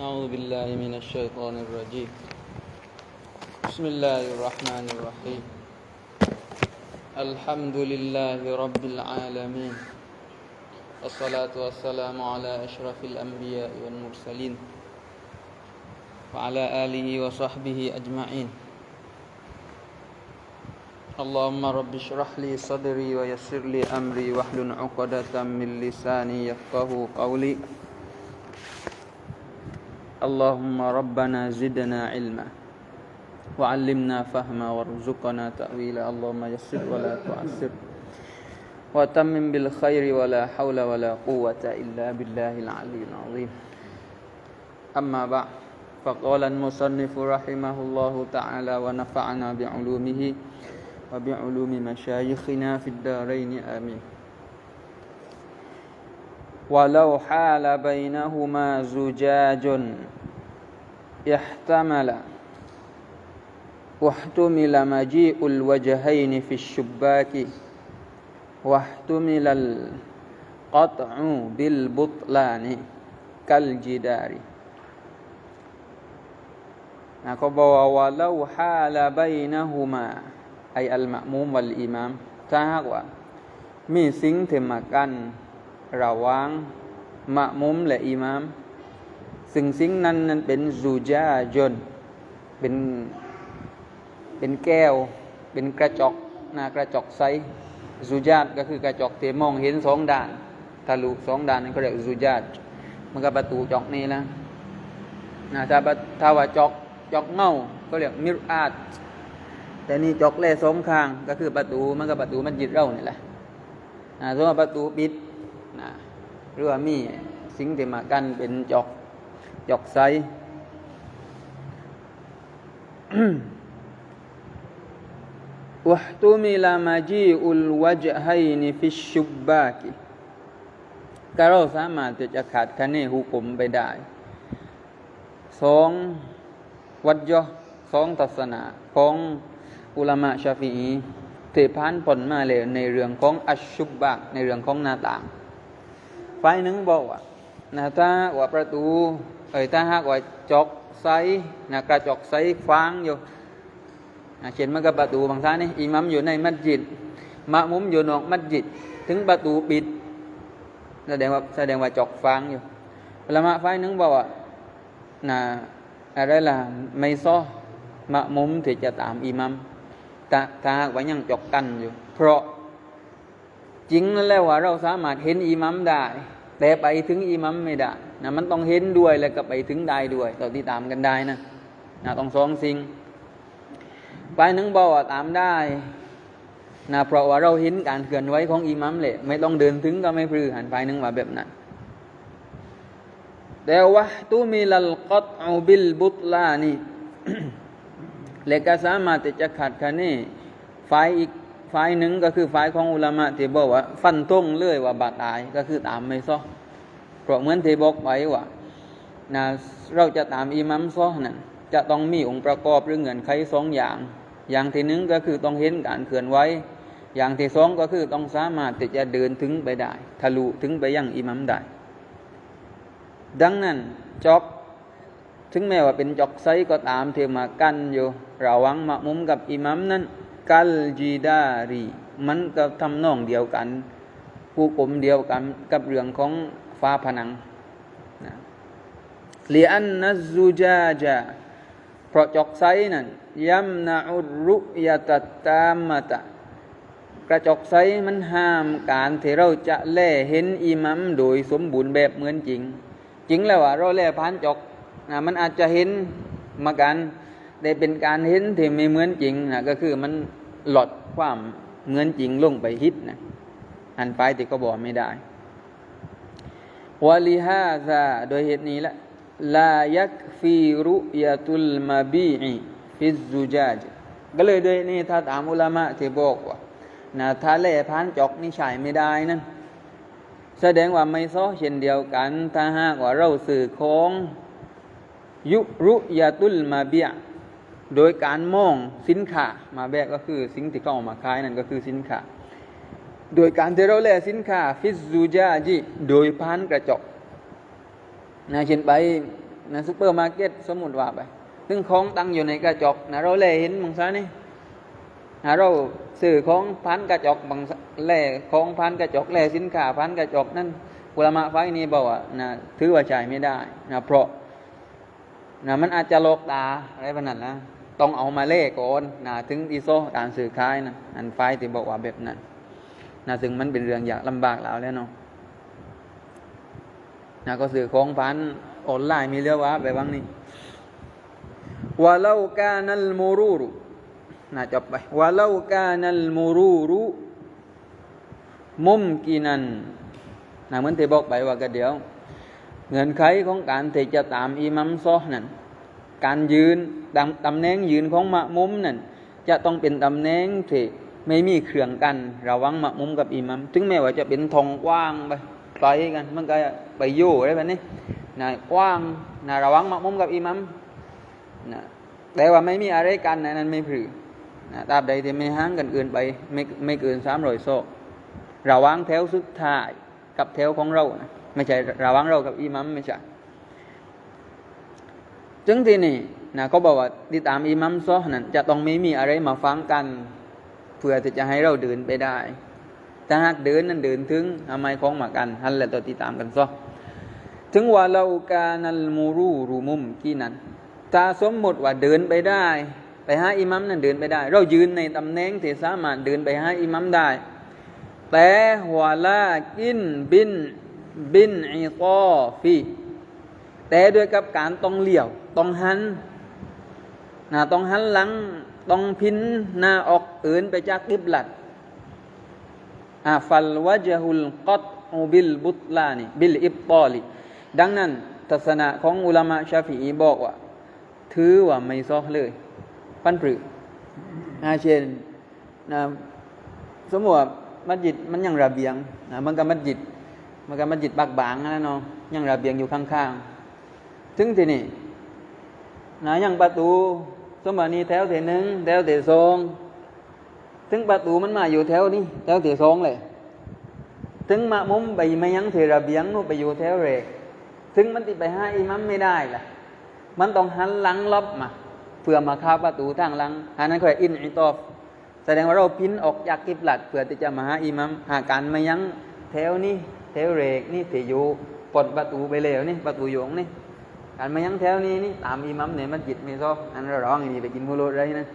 أعوذ بالله من الشيطان الرجيم. بسم الله الرحمن الرحيم. الحمد لله رب العالمين. والصلاة والسلام على أشرف الأنبياء والمرسلين. وعلى آله وصحبه أجمعين. اللهم رب اشرح لي صدري ويسر لي أمري واحلل عقدة من لساني يفقه قولي. اللهم ربنا زدنا علما. وعلمنا فهما وارزقنا تأويلا. اللهم يسر ولا تعسر. وتمم بالخير ولا حول ولا قوة إلا بالله العلي العظيم. أما بعد فقال المصنف رحمه الله تعالى ونفعنا بعلومه وبعلوم مشايخنا في الدارين. آمين. ولو حال بينهما زجاج احتمل واحتمل مجيء الوجهين في الشباك واحتمل القطع بالبطلان كالجدار นะก็บอกว่าเล่าฮาลาบัยนะฮูมาไออัลมะมุมวัลอิมามถ้าหากว่า มีสิ่งที่มากัน ระว่างมะมุมและอิมาม ซึ่งสิ่งนั้นนั้นเป็นซูจาจน เป็นเป็นแก้ว เป็นกระจกหน้ากระจกใสซูจาดก็คือกระจกที่มองเห็นสองด้านทะลุสองด้านนั่นก็เรียกซูจาดมันก็ประตูจอกนี้แล้วนะถ้าถ้าว่าจอกจอกเงาก็เรียกมิรอาดแต่นี่จอกแล่สองข้างก็คือประตูมันก็ประตูมันจิตเรานี่แหละนะสมมติประตูปิด หรือว่ามีสิ่งที่มากันเป็นจอกจอกไซวะตุมิลามาจีอุลวะจฮัยนิฟิชุบบากิก็เราสามารถจะขาดคะเนหุกลมไปได้สองวัดยอสองศาสนาของอุลามะชาฟีเตพานผลมาเลยในเรื่องของอัชชุบบากในเรื่องของหน้าต่าง ฝ่ายหนึ่งบอกว่านะถ้าว่าประตูเอ้ยถ้าหากว่าจอกไซนะกระจกไซฟางอยู่เขียนมันกับประตูบางท่านนี่อิมัมอยู่ในมัสยิดมะมุมอยู่นอกมัสยิด ถึงประตูปิด แสดงว่าแสดงว่าจอกฟางอยู่ละมะฝ่ายหนึ่งบอกว่านะอะไรล่ะไม่ซ้อมะมุมที่จะตามอิมัมถ้าถ้าหากว่ายังจอกกันอยู่ เพราะ จริงนั่นแหล้วว่าเราสามารถเห็นอิมัมได้ แต่ไปถึงอิมัมไม่ได้นะมันต้องเห็นด้วยแล้วก็ไปถึงได้ด้วยเราที่ตามกันได้นะนะต้องสองสิ่งฝ่ายหนึ่งบอกว่าตามได้นะเพราะว่าเราเห็นการเคลื่อนไหวของอิมัมเลยไม่ต้องเดินถึงก็ไม่พลือหันฝ่ายหนึ่งว่าแบบนั้นแต่ว่าตูมีลัลกัตอูบิลบุตลานี่แลก็สามารถจะขัดคะเนฝ่ายอีก ฝ่ายหนึ่งก็คือฝ่ายของอุลามะที่บอกว่า ฟันทงเลยว่าบาดตายก็คือตามไม่ซ้อเพราะเหมือนที่บอกไว้ว่านะเราจะตามอิหมัมซ้อนั่นจะต้องมีองค์ประกอบหรือเงื่อนไขสองอย่าง อย่างที่หนึ่งก็คือต้องเห็นการเคลื่อนไหวอย่างที่สองก็คือต้องสามารถที่จะเดินถึงไปได้ ทะลุถึงไปยังอิหมัมได้ ดังนั้นจอกถึงแม้ว่าเป็นจอกไซก็ตามเทมากันอยู่ระวังมะมุมกับอิหมัมนั้น กัลจีดารีมันก็ทำนองเดียวกัน ผู้กลมเดียวกันกับเรื่องของฟ้าผนังนะเลียนนัซูจาจาเพราะจอกไซนั้นยัมนาอุรุยตัตตามะตะกระจกไซมันห้ามการที่เราจะแล่เห็นอิมัมโดยสมบูรณ์แบบเหมือนจริง จริงแล้วว่าเราแล่ผ่านจกนะมันอาจจะเห็นมากันได้เป็นการเห็นที่ไม่เหมือนจริงนะก็คือมัน หลดความเหมือนจริงลงไปฮิตนะหันไปแต่ก็บอกไม่ได้วะลิฮาซาโดยเหตุนี้แหละลายักฟีรุยาตุลมาบีอิฟิซูจาจก็เลยโดยนี่ถ้าตามอุลามะที่บอกว่านะถ้าเล่พานจอกนี่ใช้ไม่ได้นั่นแสดงว่าไม่ซ้อเช่นเดียวกัน ถ้าหากว่าเราสื่อของยุรุยาตุลมาเบีย โดยการมองสินค้ามาแบกก็คือสิ่งที่เขาเอามาขายนั่นก็คือสินค้าโดยการที่เราแลสินค้าฟิซูจาจิโดยพานกระจกนะเช่นไปนะซูเปอร์มาร์เก็ตสมมุติว่าไปซึ่งของตั้งอยู่ในกระจกนะเราเลยเห็นบางซานี่นะเราซื้อของพันกระจกบางแล่ของพันกระจกแล่สินค้าพันกระจกนั่นอุลามะไฟนี้บอกว่านะถือว่าจ่ายไม่ได้นะเพราะนะมันอาจจะโลกตาอะไรแบบนั้นนะ ต้องเอามาเล่ก่อนนะถึงอีโซการสื่อขายนะอันไฟที่บอกว่าแบบนั้นนะซึ่งมันเป็นเรื่องยากลำบากแล้วแล้วเนาะนะก็สื่อของพันออนไลน์มีเรื่องว่าไปบ้างนี่วะเล่ากานัลมูรูรุนะจบไปวะเล่ากานัลมูรูรุมุมกินันนะเหมือนที่บอกไปว่าก็เดี๋ยว เงื่อนไขของการที่จะตามอิมัมซอนั่น การยืนตำตำแหน่งยืนของมะมุมนั่นจะต้องเป็นตำแหน่งที่ไม่มีเครื่องกันระวังมะมุมกับอิมัมถึงแม้ว่าจะเป็นทองกว้างไปไกลกันมันก็ไปอยู่อะไรแบบนี้นะกว้างนะระวังมะมุมกับอิมัมนะแต่ว่าไม่มีอะไรกันนะนั้นไม่พรือนะตราบใดที่ไม่ห่างกันเกินไปไม่ไม่เกินสามร้อยโซระวังแถวสุดท้ายกับแถวของเรานะไม่ใช่ระวังเรากับอิมัมไม่ใช่ จึงที่นี่นะเขาบอกว่าที่ตามอิมัมซอนั้นจะต้องไม่มีอะไรมาฟังกัน เพื่อที่จะให้เราเดินไปได้ถ้าหากเดินนั้นเดินถึงทำไมของมากันฮันแหละตัวที่ตามกันซอถึงว่าเราการนัลมูรูรูมุมกี่นั้นถ้าสมมติว่าเดินไปได้ ไปหาอิมัมนั้นเดินไปได้ เรายืนในตำแหน่งที่สามารถเดินไปหาอิมัมได้ แต่หัวลากินบินบินอีกอฟีแต่ด้วยกับการต้องเลี้ยว ต้องหันนะต้องหันหลัง ต้องพินหน้าออกอื่นไปจากกิบลัดอาฟัลวะจฮุลกัตอูบิลบุตลานีบิลอิบตอลีดังนั้นทัศนะของอุลามะชาฟีอีบอกว่า ถือว่าไม่ซอเลย ปั้นปรืออาเช่นนะสมมติว่ามัสยิดมันยังระเบียงนะมันก็มัสยิดมันก็มัสยิดบักบางนะเนาะยังระเบียงอยู่ข้างๆถึงที่นี่ นะยังประตูสมบัตินี้แถวที่หนึ่งแถวที่สองถึงประตูมันมาอยู่แถวนี้แถวที่สองเลย ถึงมามุมไปมายังที่ระเบียงนู่นไปอยู่แถวเรก ถึงมันติดไปหาอิมัมไม่ได้ล่ะ มันต้องหันหลังลบมาเพื่อมาเข้าประตูทางหลังอันนั้นคืออินอิตอฟแสดงว่าเราพินออกจากกิบลัดเพื่อที่จะมาหาอิมัมหาการมายังแถวนี้แถวเรกนี่ที่อยู่ปลดประตูไปแล้วนี่ประตูโยงนี่ การมายังแถวนี้นี่ตามอิมัมเนี่ยมันจิตไม่ชอบอันเราร้องอย่างนี้ไปกินมูโรดไรนะ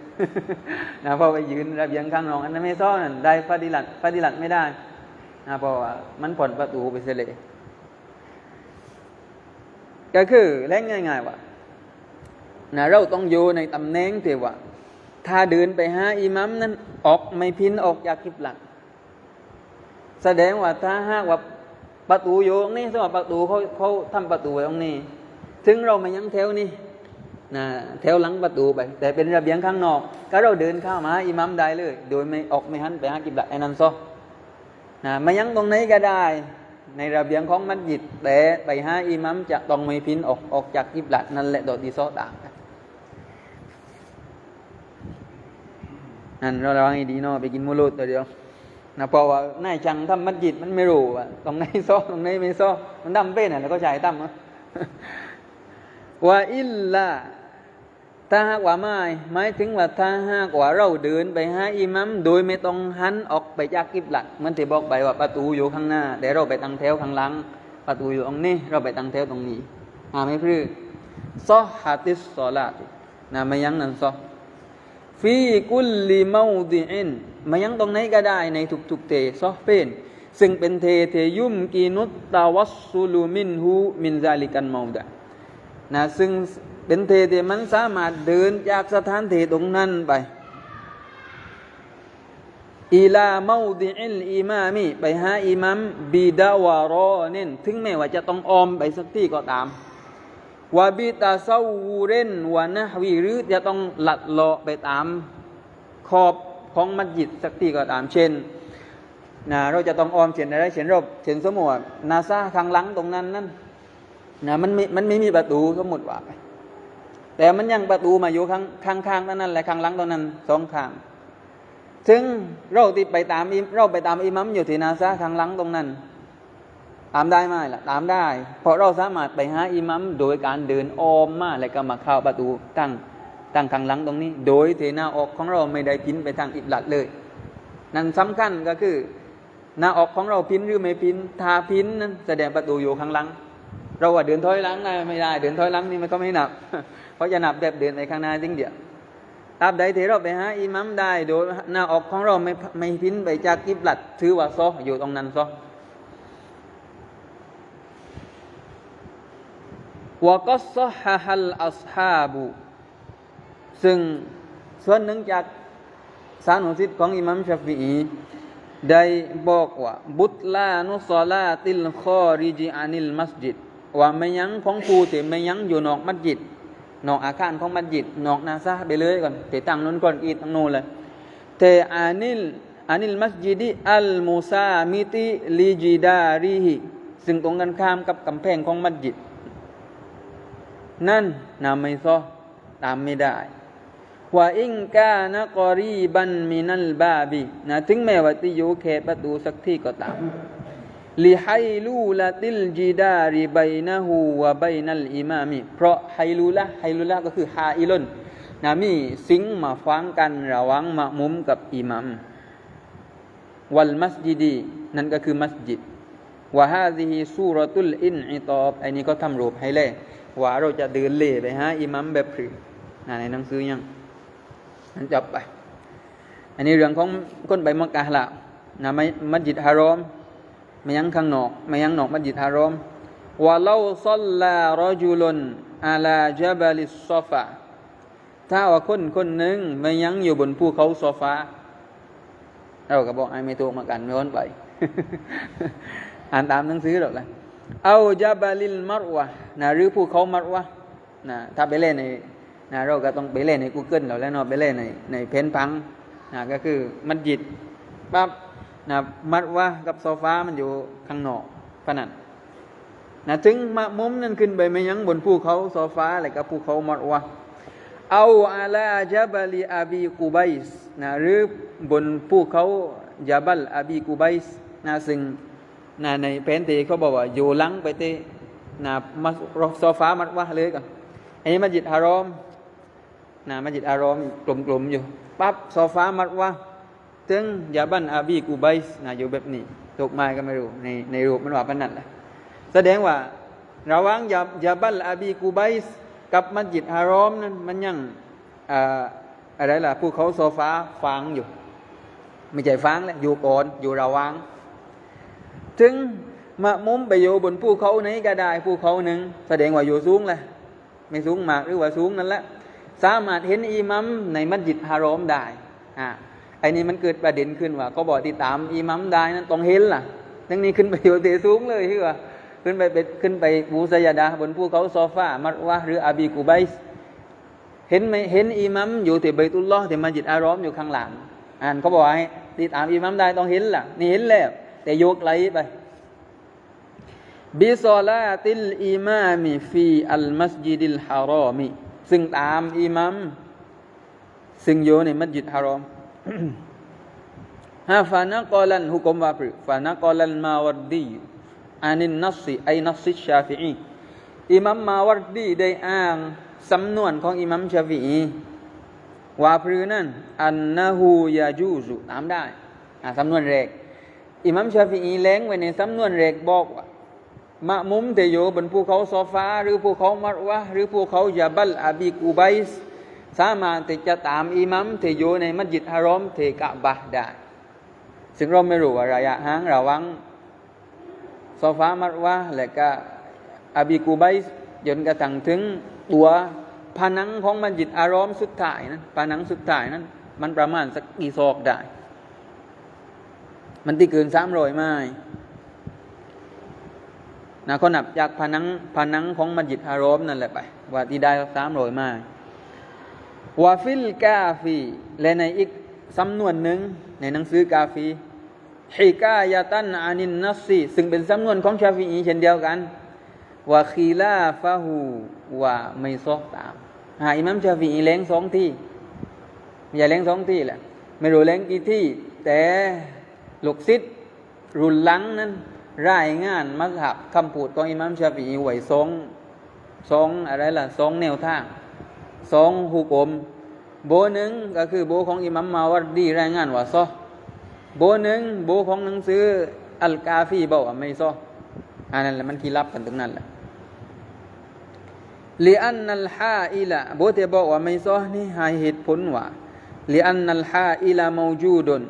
นะพอไปยืนระเบียงข้างนอกอันนั้นไม่ชอบนั่นได้ฟาดิลัดฟาดิลัดไม่ได้นะเพราะว่ามันปลดประตูไปเสียเลยก็คือเล่นง่ายๆว่านะเราต้องอยู่ในตำแหน่งที่ว่า ถ้าเดินไปหาอิมัมนั้นออกไม่พินออกจากกิบลัดแสดงว่าถ้าหากว่าประตูอยู่ตรงนี้สมมติประตูเขาเขาทำประตูไว้ตรงนี้ ถึงเรามายังแถวนี้นะแถวหลังประตูไป แต่เป็นระเบียงข้างนอก ก็เราเดินเข้ามาอิมัมได้เลย โดยไม่ออกไม่หันไปหากิบลัดไอ้นั่นซอนะมายังตรงไหนก็ได้ ในระเบียงของมัสยิด แต่ไปหาอิมัมจะต้องไม่พินออกออกจากกิบลัดนั่นแหละโดยที่ซอต่างกันนั่นเราระวังให้ดีเนาะไปกินมูลูดตัวเดียวนะเพราะว่านายจังทำมัสยิดมันไม่รู้ว่าตรงไหนซ้อตรงไหนไม่ซ้อมันดำเป็นอะแล้วก็จ่ายตั้ม ว่าอิลละถ้าหากว่าไม่หมายถึงว่าถ้าหากว่าเราเดินไปหาอิมัมโดยไม่ต้องหันออกไปจากกิบลัดมันที่บอกไปว่าประตูอยู่ข้างหน้าแต่เราไปตั้งแถวข้างหลัง ประตูอยู่ตรงนี้ เราไปตั้งแถวตรงนี้หาไม่พรือซอฮาติสซอลาตนะไม่ยั้งนั้นซอฟีกุลลิมาดิอินมายังตรงไหนก็ได้ในทุกๆเทซอเป็นซึ่งเป็นเทเทยุมกีนุตตาวัสซูลูมินหูมินซาลิกันมาดะ นะซึ่งเป็นเทที่มันสามารถเดินจากสถานเทตรงนั้นไปอีลาเมาดิอิลอิมามีไปหาอิมัมบิดาวารอเน้นถึงแม้ว่าจะต้องออมไปสักที่ก็ตามวาบิตาซาวูเรนวานะวีหรือจะต้องหลัดเลาะไปตามขอบของมัสยิดสักที่ก็ตามเช่นนะเราจะต้องออมเช่นอะไรเช่นราเช่นสมมติว่านาซาข้างหลังตรงนั้นนั่น นะมันม,มันไม่มีประตูสมมติว่าไปแต่มันยังประตูมาอยู่ข้างข้างข้างนั่นแหละข้างหลังตรงนั้นสองข้างถึงเราติดไปตามอิเราไปตามอิมัมอยู่ที่นาซาข้างหลังตรงนั้น ตามได้ไหมล่ะตามได้ เพราะเราสามารถไปหาอิมัมโดยการเดินอ้อมมาแล้วก็มาเข้าประตูตั้งตั้งข้างหลังตรงนี้ โดยเทหน้าออกของเราไม่ได้พินไปทางอิบลัดเลย นั่นสำคัญก็คือหน้าออกของเราพินหรือไม่พินถ้าพินนั้นแสดงประตูอยู่ข้างหลัง เราว่าเดินถอยหลังได้ไม่ได้ เดินถอยหลังนี่มันก็ไม่นับเพราะจะนับแบบเดินไปข้างหน้าจริงเดียวตราบใดที่เราไปหาอิมัมได้โดยหน้าออกของเราไม่ไม่พินไปจากกิบลัดถือว่าซออยู่ตรงนั้นซอวก็ซอฮะฮัลอัสฮาบุซึ่งส่วนหนึ่งจากสานุสิทธิ์ของอิมัมชาฟีอีได้บอกว่า บุตลานุสลาติลคอริจิอานิลมัสจิด ว่าไม่ยั้งของผู้ที่ไม่ยั้งอยู่นอกมัสยิดนอกอาคารของมัสยิดนอกนาซาไปเลยก่อนไปตั้งนู้นก่อนอีตั้งนู้นเลยแต่อานิลอานิลมัสยิดีอัลมูซามิติลิจิดาริฮิซึ่งตรงกันข้ามกับกำแพงของมัสยิด นั่นนำไม่ซอตามไม่ได้ว่าอิงกานะกอรีบันมินัลบาบีนะถึงแม้ว่าที่อยู่เขตประตูสักที่ก็ตาม ลิไฮลูละติลจิดาริบนะฮูวะบนัลอิมามีเพราะไฮลูละไฮลูละก็คือฮาอิลนนะมีสิงมาฟังกันระหว่างมะมุมกับอิมัมวัลมัสยิดี นั่นก็คือมัสยิดวะฮาซิฮิซูรตุลอินอิตอบอันนี้ก็ทำรูปให้แลว่าเราจะเดินเล่ไปหาอิมัมแบบคือในหนังสือยังนั้นจบไป อันนี้เรื่องของคนไปมักกะละนะไม่มัสยิดฮารอม ไม่ยังข้างนอกไม่ยังนอกมัสยิดฮารอมว่าเราซัลลารจุลนอาลาจับลิสซอฟาถ้าว่าคนคนหนึ่งไม่ยังอยู่บนภูเขาโซฟาเราก็บอกไอ้ไม่ถูกมากันไม่วนไป อ่านตามหนังสือหรอกลยเอาจับลิลมัรวะนะหรือภูเขามัรวะนะถ้าไปเล่นในนะเราก็ต้องไปเล่นใน Google เราแล้วเนาะไปเล่นในในเพนพังนะก็คือมัสยิดปั๊บ นะมัดว่ากับโซฟามันอยู่ข้างนอกพนันนะถึงมะมุมนั้นขึ้นไปไม่ยั้งบนภูเขาโซฟาอะไรกับภูเขามัดว่าเอาอาลาจับลีอาบีกูไบส์นะหรือบนภูเขาจับลอาบีกูไบส์นะซึ่งนะในแผนที่เขาบอกว่าอยู่หลังไปเตนะมัสโซฟามัดว่าเลยกันอันนี้มัสยิดฮารอมนะมัสยิดอารอมกลมๆอยู่ปั๊บโซฟามัดว่า ถึงยาบันอาบีกูไบส์นะอยู่แบบนี้ตกมาก็ไม่รู้ในในรูปมันว่าปนนั่นแหละแสดงว่า ระหว่างยายาบันอาบีกูไบส์กับมัสยิดอารอมนั้นมันยังอะไรล่ะภูเขาโซฟาฟางอยู่ ไม่ใช่ฟางแหละอยู่ก่อนอยู่ระหว่างถึงมะมุมไปอยู่บนภูเขาไหนก็ได้ภูเขาหนึ่งแสดงว่าอยู่สูงแหละไม่สูงมากหรือว่าสูงนั่นแหละสามารถเห็นอิมัมในมัสยิดฮารอมได้อ่า อ้นี่มันเกิดประเด็นขึ้นว่า ก็บอกติดตามอิมัมได้นั้นต้องเห็นล่ะทั้งนี้ขึ้นไปอยู่เตสูงเลยคือว่าขึ้นไปเป็นขึ้นไปบูสยาดาบนภูเขาโซฟามัดวะหรืออาบีกูไบส์เห็นไหมเห็นอิมัมอยู่ที่เบตุลลอฮ์ที่มัสยิดอารอมอยู่ข้างหลังอ่านเขาบอกให้ติดตามอิมัมได้ต้องเห็นล่ะ นี่เห็นแล้ว แต่ยกไหลไปบิซอลาติลอิมามีฟีอัลมัสยิดิลฮารอมีซึ่งตามอิมัมซึ่งอยู่ในมัสยิดฮารอม ฮะฟานะกอลันฮุกมวาปรือฟานะกอลันมาวัดดีอานินนัสซีไอนัสซิชาฟิอีอิมัมมาวัดดีได้อ้างสำนวนของอิมัมชาฟิอีว่าพรือนั่นอันนะฮูยาจูซุตามได้อ่าสำนวนแรกอิมัมชาฟิอีแล้งไว้ในสำนวนแรกบอกว่ามะมุมเตโยบนภูเขาโซฟาหรือภูเขามัรวะหรือภูเขายาบัลอาบีกูไบส์ สามารถที่จะตามอิมัมเตโยในมัสยิดฮารอมเทกะบะได้ ซึ่งเราไม่รู้ว่าระยะห่างระวังโซฟามัรวะและก็อบีกูไบส์จนกระทั่งถึงตัวผนังของมัสยิดอารอมสุดท้ายนั้นผนังสุดท้ายนั้น มันประมาณสักกี่ศอกได้ มันที่เกินสามร้อยไม้นะเขานับจากผนังผนังของมัสยิดฮารอมนั่นแหละไป ว่าที่ได้สามร้อยไม้ วาฟิลกาฟีและในอีกสำนวนหนึ่งในหนังสือกาฟีฮิกายาตันอานินนัสซีซึ่งเป็นสำนวนของชาฟีอีเช่นเดียวกันวาคีลาฟาหูว่าไม่ซอกตามหาอิมัมชาฟีอีเล้งสองที่อย่าเล้งสองที่แหละไม่รู้เล้งกี่ที่ แต่ลูกศิษย์รุ่นหลังนั้น รายงานมัสฮับคำพูดของอิมัมชาฟีอีไว้สองสองอะไรล่ะสองแนวทาง สองหุกมโบหนึ่งก็คือโบของอิหมัมมาวัดดีรายงานว่าซอโบหนึ่งโบของหนังสืออัลกาฟีบอกว่าไม่ซออันนั้นแหละมันคีรับกันตรงนั้นแหละลีอันนัลฮาอิละโบเตบอกว่าไม่ซอนี่หาเหตุผลว่าลีอันนัลฮาอิละมูจูดน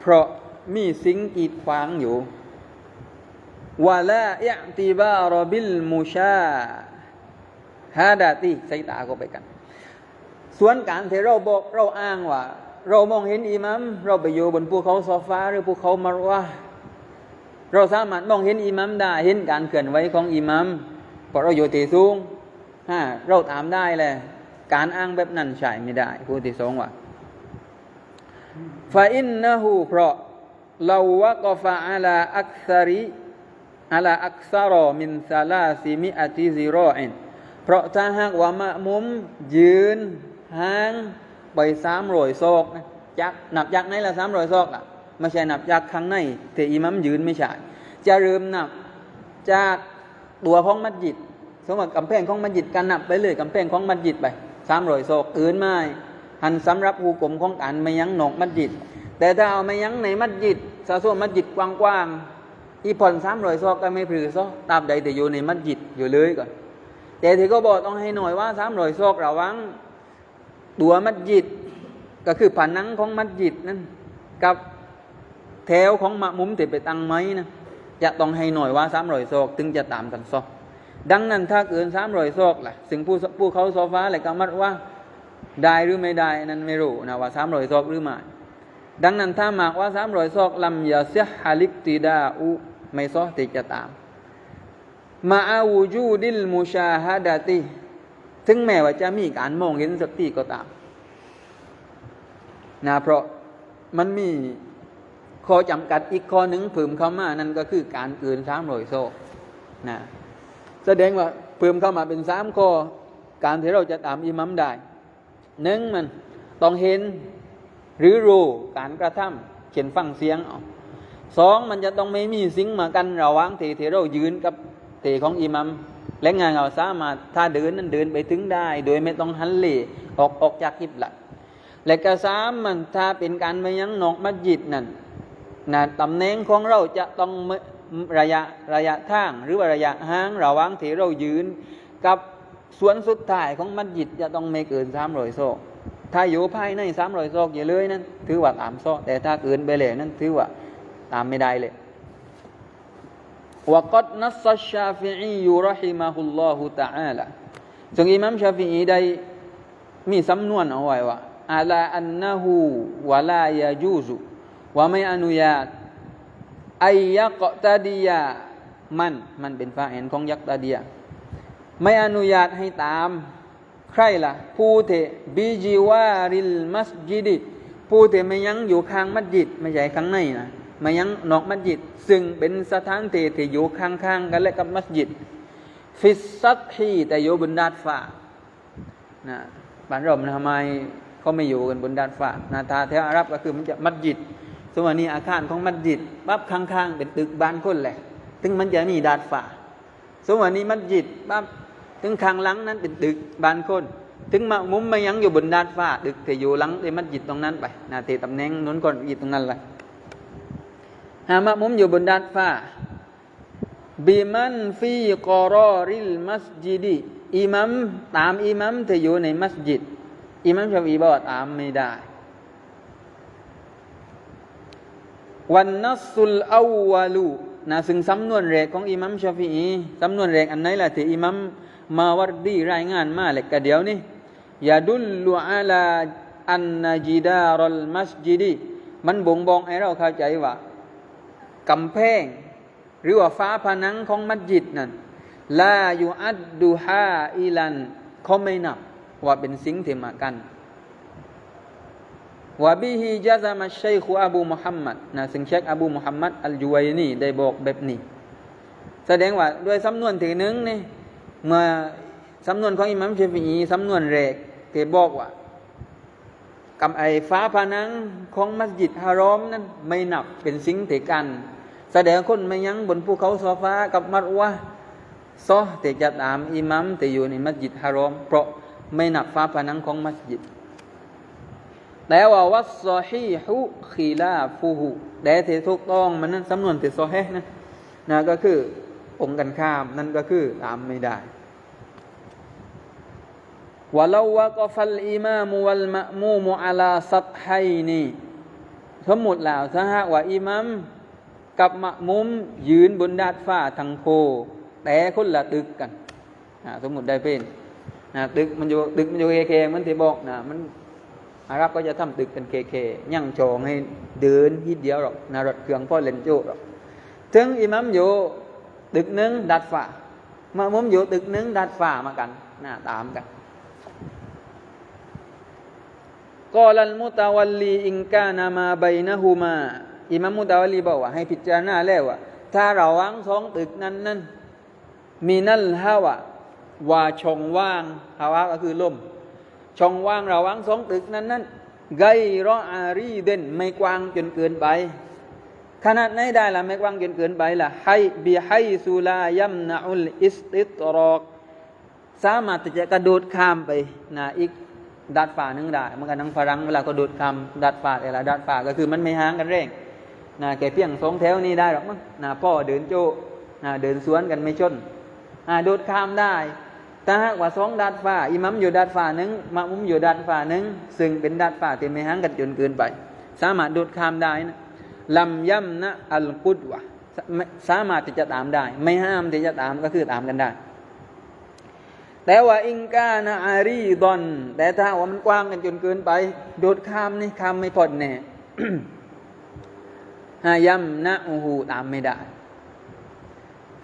เพราะมีสิ่งกีดขวางอยู่วะลาอิติบารบิลมุชาฮาดาตีใส่ตาก็ไปกัน ส่วนการที่เราบอกเราอ้างว่า เรามองเห็นอิหมัมเราไปอยู่บนภูเขาซอฟ้า หรือภูเขามารวาเราสามารถมองเห็นอิหมัมได้เห็นการเคลื่อนไหวของอิหมัมเพราะเราอยู่ที่สูงฮะเราตามได้เลยการอ้างแบบนั้นใช่ไม่ได้ผู้ที่สองว่าฟาอินนะฮูเพราะเราวะกฟะอัลาอักษริอัลาอักษรอมินซาลาซิมิอัติซิรออินเพราะถ้าหากว่ามะมุมยืน ห่างไปสามรอยซอกนะจักนับจากไหนละสามรอยซอกอะไม่ใช่นับจากข้างในแต่อิมัมยืนไม่ใช่จะเริ่มนับจากตัวของมัสยิดสมมติกำแพงของมัสยิดกันนับไปเลยกำแพงของมัสยิดไปสามรอยซอกอื่นไม่หันสำหรับหูกลมของการไม่ยั้งหนอกมัสยิด แต่ถ้าเอาไม่ยั้งในมัสยิดสาส่วนมัสยิดกว้างๆอีผ่อนสามรอยซอกก็ไม่พือซอกตามใดแต่อยู่ในมัสยิดอยู่เลยก่อนแต่ที่ก็บอกต้องให้หน่อยว่าสามรอยซอกระวัง ตัวมัสยิด ก็คือผนังของมัสยิดนั่นกับแถวของมะมุมที่ไปตังไหมนะจะต้องให้หน่อยว่าสามรอยซอกถึงจะตามกันซอกดังนั้นถ้าเกินสามรอยซอกล่ะซึ่งผู้ผู้เขาโซฟ้าเลยกำมัดว่าได้หรือไม่ได้นั้นไม่รู้นะว่าสามรอยซอกหรือไม่ดังนั้นถ้าหากว่าสามรอยซอกลำยาเสียฮาลิกติดาอุไม่ซอกติจะตามมาอาวูจูดิลมุชาฮาดาติ ถึงแม้ว่าจะมีการมองเห็นสักทีก็ตามนะเพราะมันมีข้อจำกัดอีกข้อหนึ่งเพิ่มเข้ามานั่นก็คือการเกินสามรอยโซนะแสดงว่าเพิ่มเข้ามาเป็นสามข้อการที่เราจะตามอิมัมได้หนึ่งมันต้องเห็นหรือรู้การกระทำเขียนฟังเสียงเอาสองมันจะต้องไม่มีสิ่งมากันระหว่างที่ที่เรายืนกับเตของอิมัม และงานเราสามารถถ้าเดินนั้นเดินไปถึงได้ โดยไม่ต้องหันเหล่ออกออกจากกิบละและก็สามมันถ้าเป็นการไปยังนอกมัสยิดนั่นนะตำแหน่งของเราจะต้องระยะระยะทางหรือว่าระยะห่างระหว่างที่เรายืน กับส่วนสุดท้ายของมัสยิดจะต้องไม่เกินสามร้อยโซกถ้าอยู่ภายในสามร้อยโซกอย่าเลยนั้นถือว่าตามโซกแต่ถ้าเกินไปเลยนั้นถือว่าตามไม่ได้เลย วกัดนัสชาฟิอียูรหิมาฮุลลอฮุตะอาลาซึ่งอิมามชาฟิอีได้มีสำนวนเอาไว้ว่าอาลาอันนะฮูวะลายาจูซุวะไม่อนุญาตไอยะกตาดียามันมันเป็นฟาเอนของยักตาดียาไม่อนุญาตให้ตาม ใครล่ะ ผู้เถบิจิวาริลมัสยิดิผู้เถไม่ยังอยู่ข้างมัสยิด ไม่ใช่ข้างในนะ มายังนอกมัสยิด ซึ่งเป็นสถานที่ที่อยู่ข้างๆกันและกับมัสยิด ฟิสซัตฮีแต่อยู่บนดาดฟ้านะบ้านเราทำไมเขาไม่อยู่กันบนดาดฟ้านาทาแถวอาหรับก็คือมันจะมัสยิดสมัยนี้อาคารของมัสยิดปั๊บข้างๆเป็นตึกบ้านคนแหละถึงมันจะมีดาดฟ้าสมัยนี้มัสยิดปั๊บถึงข้างหลังนั้นเป็นตึกบ้านคนถึงมามุมมายังอยู่บนดาดฟ้าตึกที่อยู่หลังที่มัสยิดตรงนั้นไปนาทีตำแหน่งนู้นก่อนอีตรงนั้นแหละ หามะมุมอยู่บนดาดฟ้าบิมันฟีกอรอริลมัสยิดีอิมัมตามอิมัมที่อยู่ในมัสยิด อิมัมชาฟีบอกตามไม่ได้ วันนัสุลอาวาลูนะซึ่งสำนวนแรกของอิมัมชาฟีอีสำนวนแรกอันไหนล่ะที่อิมัมมาวัรดีรายงานมาเลยกะเดี๋ยวนี้ยาดุลลุอาลาอันนจิดารลมัสยิดีมันบ่งบอกให้เราเข้าใจว่า กำแพง หรือว่าฟ้าผนังของมัสยิดนั้นลาอยู่อัดดูฮาอิลันเขาไม่นับว่าเป็นสิ่งที่มากันวะบิฮิจาซามัชชัยคูอบูมุฮัมมัดนะซึ่งเชคอบูมุฮัมมัดอัลจุวัยนี่ได้บอกแบบนี้ แสดงว่าด้วยสำนวนที่หนึ่งนี่เมื่อสำนวนของอิหมัมเชฟีอีสำนวนแรกที่บอกว่ากับไอ้ฟ้าผนังของมัสยิดฮารอมนั้นไม่นับเป็นสิ่งที่กัน แสดงคนไม่ยั้งบนภูเขาซอฟ้ากับมัดวะซอแต่จะตามอิมัมแต่อยู่ในมัสยิดฮารอม เพราะไม่หนักฟ้าผนังของมัสยิดแต่ว่าวัสซอฮีฮุคีลาฟูฮุแต่ที่ถูกต้องมันนั้นสำนวนที่ซอฮีนะนะก็คือองค์กันข้ามนั่นก็คือตามไม่ได้วะลาวะกฟัลอิมามุวัลมะมูมุอาลาซัตไฮนีสมมติแล้วถ้าหากว่าอิมัม กับมะมุมยืนบนดาดฟ้าทางโค แต่คนละตึกกันสมมติได้เป็นตึกมันอยู่ตึกมันอยู่เคเคมันที่บอกนะมันอารับก็จะทำตึกเป็นเคเคยั่งจองให้เดินทีเดียวหรอกนะรถเครื่องพ่อเลนโจหรอกถึงอิมัมอยู่ตึกหนึ่งดัดฟ้ามะมุมอยู่ตึกหนึ่งดัดฟ้ามากันนะตามกันกอลันมุตาวัลลีอิงกานามาใบนะฮูมา อิมามมุตาวลีบอกว่า ให้พิจารณาแล้วว่า ถ้าเราวางสองตึกนั้นนั้นมีนั่นฮาวะว่าช่องว่างฮาวะก็คือลมช่องว่างเราวางสองตึกนั้นนั้นไกรออารีเด่นไม่กว้างจนเกินไปขนาดไหนได้ละไม่กว้างจนเกินไปละให้บีให้สุลายัมนาอุลอิสติตรอก สามารถจะกระโดดข้ามไปนะอีกดัดฝ่านึงได้เมื่อกันทั้งฝรั่งเวลาก็โดดคำดัดฝ่าแต่ละดัดฝ่าก็คือมันไม่ห่างกันเร่ง นะแกเพียงสองแถวนี้ได้หรอกมั้งนะพ่อเดินโจนะเดินสวนกันไม่ชนนะโดดข้ามได้ถ้าหากว่าสองดัดฝ่าอิมัมอยู่ดัดฝ่าหนึ่งมะมุมอยู่ดัดฝ่าหนึ่งซึ่งเป็นดัดฝ่าที่ไม่ห่างกันจนเกินไป สามารถโดดข้ามได้นะลำย่ำนะอัลกุดวะสามารถที่จะตามได้ ไม่ห้ามที่จะตามก็คือตามกันได้ แต่ว่าอิงกานะอารีดอน แต่ถ้าว่ามันกว้างกันจนเกินไป โดดข้ามนี่ข้ามไม่พ้นแน่ ฮายัมนะอูหูตามไม่ได้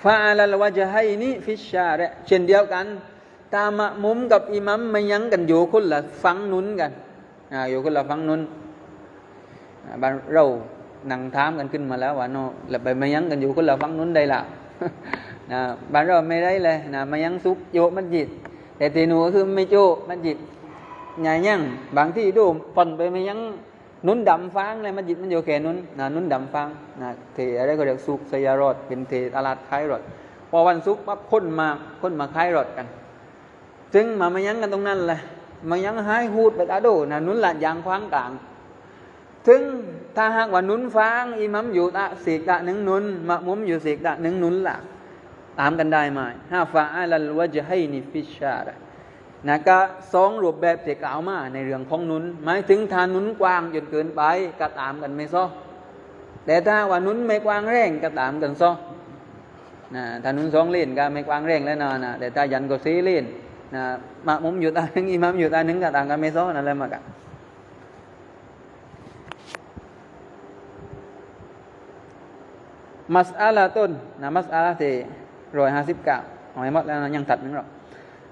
ฟาลัลวะจะให้นี่ฟิชชาระเช่นเดียวกัน ตามะมุมกับอิมัมไม่ยั้งกันอยู่คนละฟังนุนกันอยู่คนละฟังนุนบ้านเรานั่งถามกันขึ้นมาแล้วว่าโนแล้วไปไม่ยั้งกันอยู่คนละฟังนุนได้ละนะบ้านเราไม่ได้เลยนะมายังซุกโยมัสยิด แต่ตีนูก็คือไม่โจมัสยิดใหญ่ยังบางที่ดูปนไปไม่ยัง นุนดำฟางเลยมัสยิดมันอยู่แค่นุนนะนุนดำฟางนะเทอะไรก็เรียกซุกสยารอดเป็นเทตลาดขายรถพอวันซุกปั๊บคนมาคนมาขายรถกันจึงมามายังกันตรงนั้นเลยมายังหายหูดไปกระโดนะนุนหลานยางคว้างกลางถึงถ้าหากว่านุนฟางอิมัมอยู่ตะเสกตะหนึ่งนุนมะมุมอยู่เสกตะหนึ่งนุนหลักตามกันได้ไหมฮาฟาอัลลวะจะให้นิฟิชาระ นะก็สองรูปแบบที่กล่าวมาในเรื่องของนุนหมายถึงทานนุนกว้างจนเกินไปก็ตามกันไม่ซ้อแต่ถ้าว่านุนไม่กว้างแรงก็ตามกันซ้อนะถ้านนุนสองเล่นก็ไม่กว้างแรงแล้วนะนะแต่ถ้ายันก็ซีเล่นนะมามุมอยู่ตาหนึ่งอิมามอยู่ตาหนึ่งก็ตามกันไม่ซ้อนั่นแหละมากันมัสอาลาต้นนะมัสอาลาเทร้อยห้าสิบเก้าหอยมดแล้วนะยังตัดนึงหรอก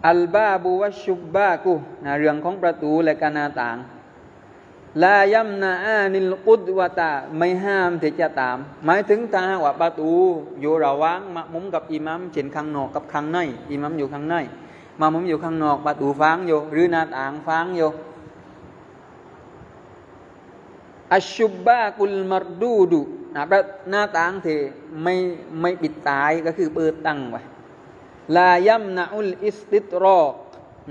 อัลบาบูวชุบบากูนะเรื่องของประตูและกานาต่างลายัมนาอานิลกุดวตาไม่ห้ามที่จะตาม หมายถึงตาว่าประตูอยู่ระว่างมะมุมกับอิมัมเช่นข้างนอกกับข้างในอิมัมอยู่ข้างในมามุมอยู่ข้างนอกประตูฟังอยู่ หรือหน้าต่างฟังอยู่อัชุบบากุลมารดูดุนะหน้าต่างที่ไม่ไม่ปิดตายก็คือเปิดตั้งไว้ ลายัมนาอุลอิสติตรอก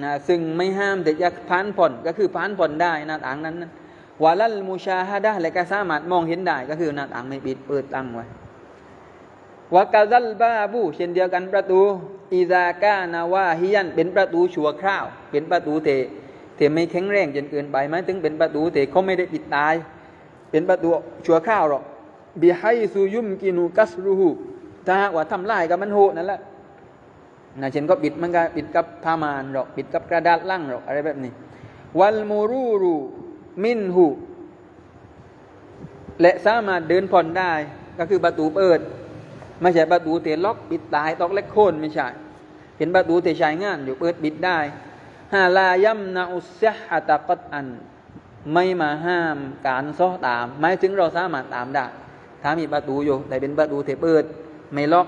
นะซึ่งไม่ห้ามแต่จะพานผ่อนก็คือพานผ่อนได้หน้าต่างนั้นนะวาลัลมูชาฮะดะและก็สามารถมองเห็นได้ก็คือหน้าต่างไม่ปิดเปิดตั้งไว้วากาซัลบาบูเช่นเดียวกันประตูอิซากานาวาฮิยันเป็นประตูชั่วคราว เป็นประตูเทเทไม่แข็งแรงจนเกินไปไหมถึงเป็นประตูเทเขาไม่ได้ปิดตาย เป็นประตูชั่วคราวหรอกบิไฮซูยุมกินูกัสรูฮูถ้าว่าทำลายกับมันโหนั่นแหละ นะเช่นก็ปิดมันก็ปิดกับผ้ามานหรอกปิดกับกระดาษล่างหรอกอะไรแบบนี้ วัลมูรูรูมินหูและสามารถเดินผ่อนได้ก็คือประตูเปิด ไม่ใช่ประตูเตะล็อกปิดตายตอกเล็กโคนไม่ใช่เป็นประตูเตะชายงานอยู่เปิดปิดได้ฮาลายัมนาอุสซะตะกัดอัน ไม่มาห้ามการซ้อตามหมายถึงเราสามารถตามได้ถ้ามีประตูอยู่แต่เป็นประตูเทเปิด ไม่ล็อก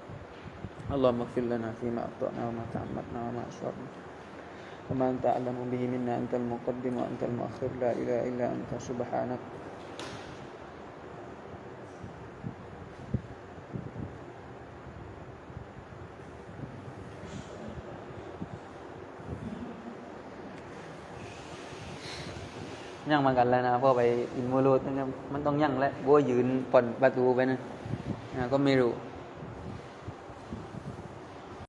اللهم اغفر لنا فيما أخطأنا وما تعمدنا وما أشركنا وما أنت أعلم به منا أنت المقدم وأنت المؤخر لا إله إلا أنت سبحانك ยั่งมากันแล้วนะพอไปอินโมโลดนะครับมันต้องยั่งแล้วบัวยืนผ่อนประตูไปนะนะก็ไม่รู้